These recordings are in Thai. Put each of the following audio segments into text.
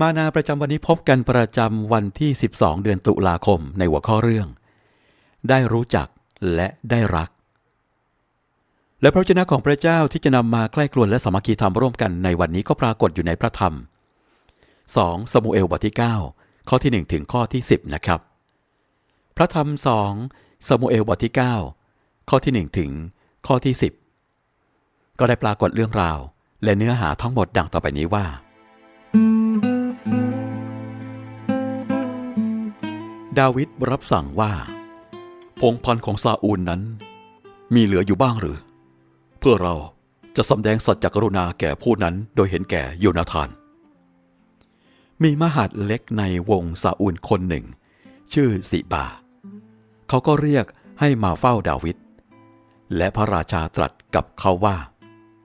มานาประจำวันนี้พบกันประจำวันที่ 12 เดือนตุลาคมในหัวข้อเรื่อง ได้รู้จักและได้รัก และพระวจนะของพระเจ้าที่จะนำมาใกล้กลวนและสามัคคีธรรมร่วมกันในวันนี้ก็ปรากฏอยู่ในพระธรรม 2 สมุเอลบทที่ 9 ข้อที่ 1 ถึงข้อที่ 10 นะครับ พระธรรม 2 สมุเอลบทที่ 9 ข้อที่ 1 ถึงข้อที่ 10 ก็ได้ปรากฏเรื่องราว และเนื้อหาทั้งหมดดังต่อไปนี้ว่า ดาวิดรับสั่งว่า พงพันของซาอูลนั้น มีเหลืออยู่บ้างหรือ เพื่อเราจะสำแดงสัจจกรุณาแก่ผู้นั้นโดยเห็นแก่โยนาธาน มีมหาดเล็กในวงซาอูลคนหนึ่ง ชื่อสิบา เขาก็เรียกให้มาเฝ้าดาวิดและพระราชาตรัสกับเขาว่า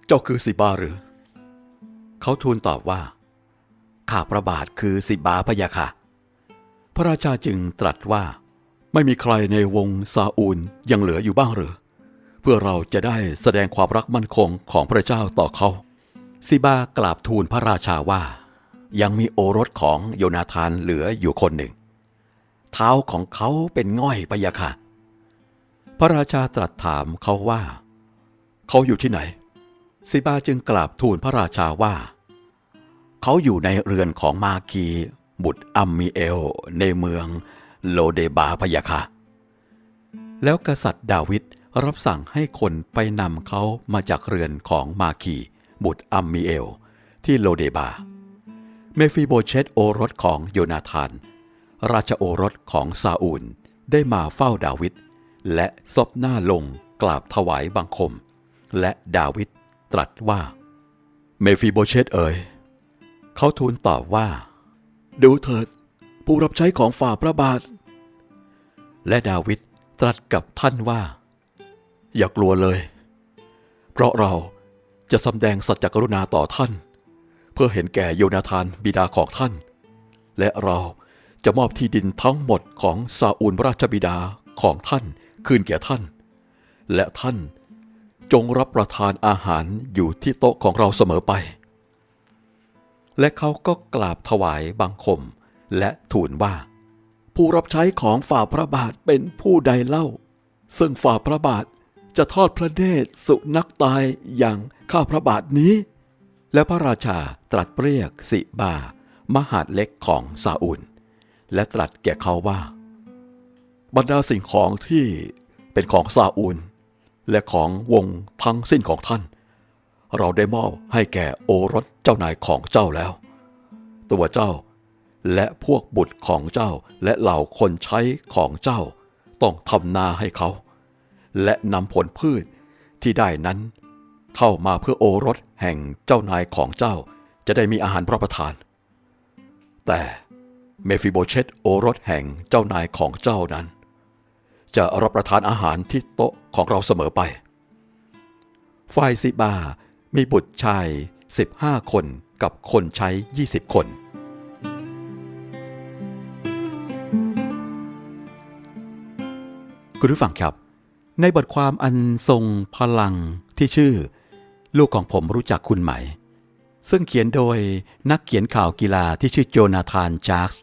เจ้าคือสิบาหรือ เขาทูลตอบว่า ข้าพระบาทคือสิบาพะยะค่ะ พระราชาจึงตรัสว่า ไม่มีใครในวงซาอูลยังเหลืออยู่บ้างหรือ เพื่อเราจะได้แสดงความรักมั่นคงของพระเจ้าต่อเขาซิบากราบทูลพระราชาว่า ยังมีโอรสของโยนาธานเหลืออยู่คนหนึ่ง เท้าของเขาเป็นง่อยพะยะค่ะ พระราชาตรัสถามเขาว่า เขาอยู่ที่ไหนซิบาจึงกราบทูลพระราชาว่า เขาอยู่ในเรือนของมาคี บุตรอัมมีเอลในเมืองโลเดบาพยะค่ะ แล้วกษัตริย์ดาวิดรับสั่งให้คนไปนำเขามาจากเรือนของมาคี บุตรอัมมีเอล ที่โลเดบา เมฟิโบเชตโอรสของโยนาธาน ราชโอรสของซาอูลได้มาเฝ้าดาวิดและซบหน้าลงกราบถวายบังคม และดาวิดตรัสว่า เมฟิโบเชตเอ๋ยเขาทูลตอบว่า ดูเถิด ผู้รับใช้ของฝ่าพระบาท และดาวิดตรัสกับท่านว่า อย่ากลัวเลย เพราะเราจะสำแดงสัจจกรุณาต่อท่าน เพื่อเห็นแก่โยนาธานบิดาของท่าน และเราจะมอบที่ดินทั้งหมดของซาอูลราชบิดาของท่านคืนแก่ท่าน และท่านจงรับประทานอาหารอยู่ที่โต๊ะของเราเสมอไป และเขาก็กราบถวายบังคม และทูลว่า ผู้รับใช้ของฝ่าพระบาทเป็นผู้ใดเล่า ซึ่งฝ่าพระบาทจะทอดพระเนตรสุนักตายอย่างข้าพระบาทนี้ และพระราชาตรัสเรียกสิบา มหาดเล็กของซาอูลและตรัสแก่เขาว่า บรรดาสิ่งของที่เป็นของซาอูลและของวงทั้งสิ้นของท่าน เราได้มอบให้แก่โอรสเจ้านายของเจ้าแล้ว ตัวเจ้า และพวกบุตรของเจ้าและเหล่าคนใช้ของเจ้า ต้องทำนาให้เขา และนำผลพืชที่ได้นั้น เข้ามาเพื่อโอรสแห่งเจ้านายของเจ้า จะได้มีอาหารรับประทาน แต่เมฟิโบเชตโอรสแห่งเจ้านายของเจ้านั้น จะรับประทานอาหารที่โต๊ะของเราเสมอไปฝ่ายซิบา มีบุตรชาย 15 คนกับคนใช้ 20 คน คุณผู้ฟังครับ ในบทความอันทรงพลังที่ชื่อ ลูกของผมรู้จักคุณไหม ซึ่งเขียนโดยนักเขียนข่าวกีฬาที่ชื่อโจนาธานจาร์ส์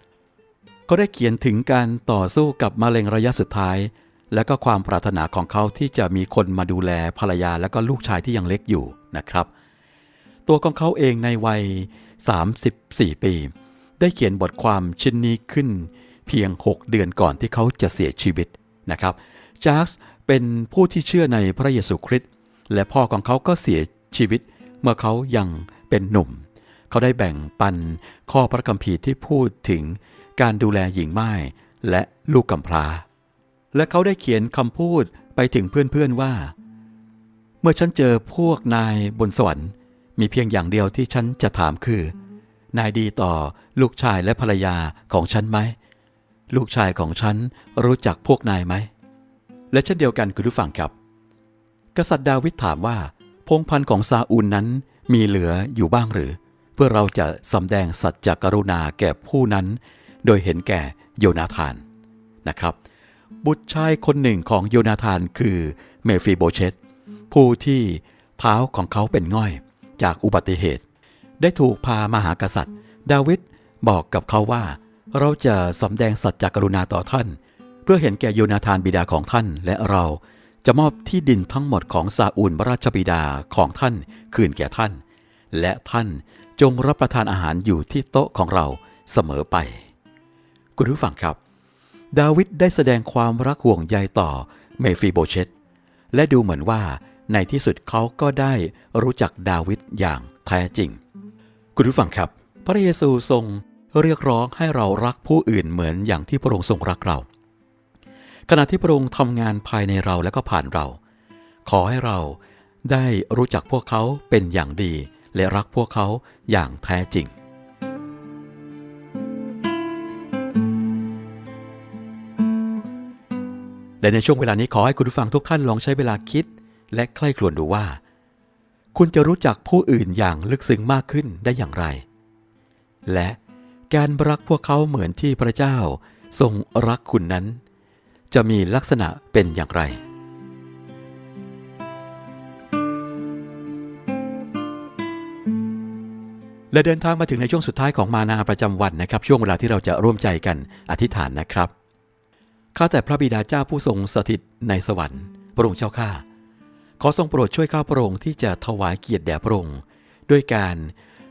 ก็ได้เขียนถึงการต่อสู้กับมะเร็งระยะสุดท้าย และก็ความปรารถนาของเขาที่จะมีคนมาดูแลภรรยาและก็ลูกชายที่ยังเล็กอยู่นะครับ ตัวของเขาเองในวัย 34 ปี ได้เขียนบทความชิ้นนี้ขึ้น เพียง 6 เดือนก่อนที่เขาจะเสียชีวิตนะครับจาร์ส์เป็นผู้ที่เชื่อในพระเยซูคริสต์และพ่อของเขาก็เสียชีวิต เมื่อเขายังเป็นหนุ่ม เขาได้แบ่งปันข้อพระคัมภีร์ที่พูดถึงการดูแลหญิงไม้และลูกกำพร้า และเขาได้เขียนคำพูดไปถึงเพื่อนๆว่า เมื่อฉันเจอพวกนายบนสวรรค์ มีเพียงอย่างเดียวที่ฉันจะถามคือ นายดีต่อลูกชายและภรรยาของฉันไหม ลูกชายของฉันรู้จักพวกนายไหม และเช่นเดียวกันคุณผู้ฟังครับ กษัตริย์ดาวิดถามว่า พงพันธ์ของซาอูลนั้นมีเหลืออยู่บ้างหรือ เพื่อเราจะสำแดงสัจจกรุณาแก่ผู้นั้น โดยเห็นแก่โยนาธานนะครับ บุตรชายคนหนึ่งของโยนาธานคือเมฟีโบเชตผู้ที่เท้าของเขาเป็นง่อยจากอุบัติเหตุ ได้ถูกพามาหากษัตริย์ ดาวิดบอกกับเขาว่า เราจะสำแดงสัจจกรุณาต่อท่าน เพื่อเห็นแก่โยนาธานบิดาของท่านและเราจะมอบที่ดินทั้งหมดของซาอูลราชบิดาของท่านคืนแก่ท่าน และท่านจงรับประทานอาหารอยู่ที่โต๊ะของเราเสมอไป คุณผู้ฟังครับ ดาวิดได้แสดงความรักห่วงใยต่อเมฟีโบเชตและดูเหมือนว่าในที่สุดเขาก็ได้รู้จักดาวิดอย่างแท้จริง คุณผู้ฟังครับ พระเยซูทรงเรียกร้องให้เรารักผู้อื่นเหมือนอย่างที่พระองค์ทรงรักเรา ขณะที่พระองค์ทำงานภายในเราและก็ผ่านเรา ขอให้เราได้รู้จักพวกเขาเป็นอย่างดี และรักพวกเขาอย่างแท้จริง และในช่วงเวลานี้ขอให้คุณผู้ฟังทุกท่านลองใช้เวลาคิด และใคร่ครวญดูว่า คุณจะรู้จักผู้อื่นอย่างลึกซึ้งมากขึ้นได้อย่างไร และการรักพวกเขาเหมือนที่พระเจ้าทรงรักคุณนั้น จะมีลักษณะเป็นอย่างไร และเดินทางมาถึงในช่วงสุดท้ายของมานาประจำวันนะครับ ช่วงเวลาที่เราจะร่วมใจกันอธิษฐานนะครับ ข้าแต่พระบิดาเจ้าผู้ทรงสถิตในสวรรค์ พระองค์เจ้าข้า ขอทรงโปรดช่วยข้าพระองค์ที่จะถวายเกียรติแด่พระองค์ด้วยการ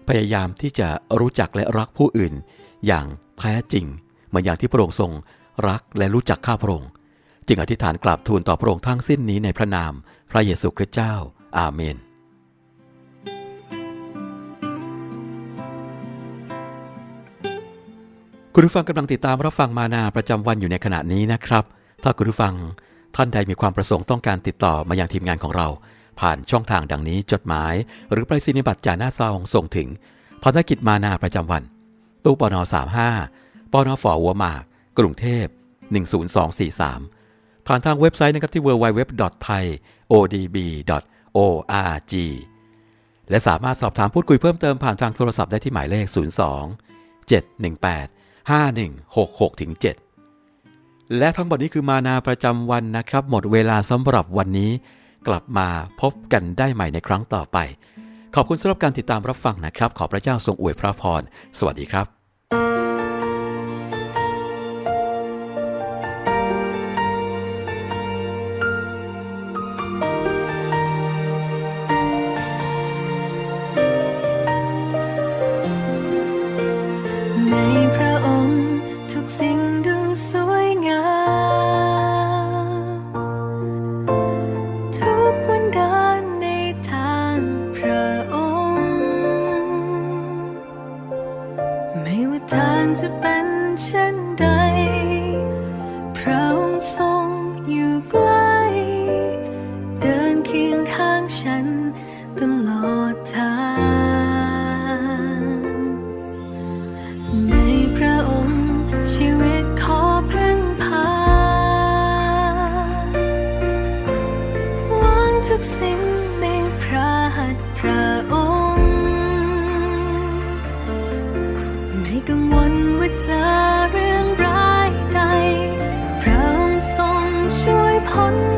พยายามที่จะรู้จักและรักผู้อื่น อย่างแท้จริงเหมือนอย่างที่พระองค์ทรงรักและรู้จักข้าพระองค์ จึงอธิษฐานกราบทูลต่อพระองค์ทั้งสิ้นนี้ในพระนาม พระเยซูคริสต์เจ้า อาเมน คุณผู้ฟังกำลังติดตามรับฟังมานาประจำวันอยู่ในขณะนี้นะครับ ถ้าคุณผู้ฟังท่านใดมีความประสงค์ต้องการติดต่อมาอยังทีมงานของเรา ผ่านช่องทางดังนี้จดหมาย หรือไปรษณียบัตรจ่าหน้าซองส่งถึงภารกิจมานาประจำวัน ตู้ปน35ปนฝหัวหมาก กรุงเทพ 10243 ผ่านทางเว็บไซต์นะครับที่ www.thaiodb.org และสามารถสอบถามพูดคุยเพิ่มเติมผ่านทางโทรศัพท์ได้ที่หมายเลข 02 718 5166ถึง7และทั้งหมดนี้คือมานาประจำวันนะครับ หมดเวลาสำหรับวันนี้ กลับมาพบกันได้ใหม่ในครั้งต่อไป ขอบคุณสำหรับการติดตามรับฟังนะครับ ขอพระเจ้าทรงอวยพระพร สวัสดีครับ ใกล้ เดินเคียงข้างฉันตลอดทาง ในพระองค์ชีวิตขอพึ่งพาวางทุกสิ่งในพระหัตถ์พระองค์ ไม่กังวลว่าเรื่อ ง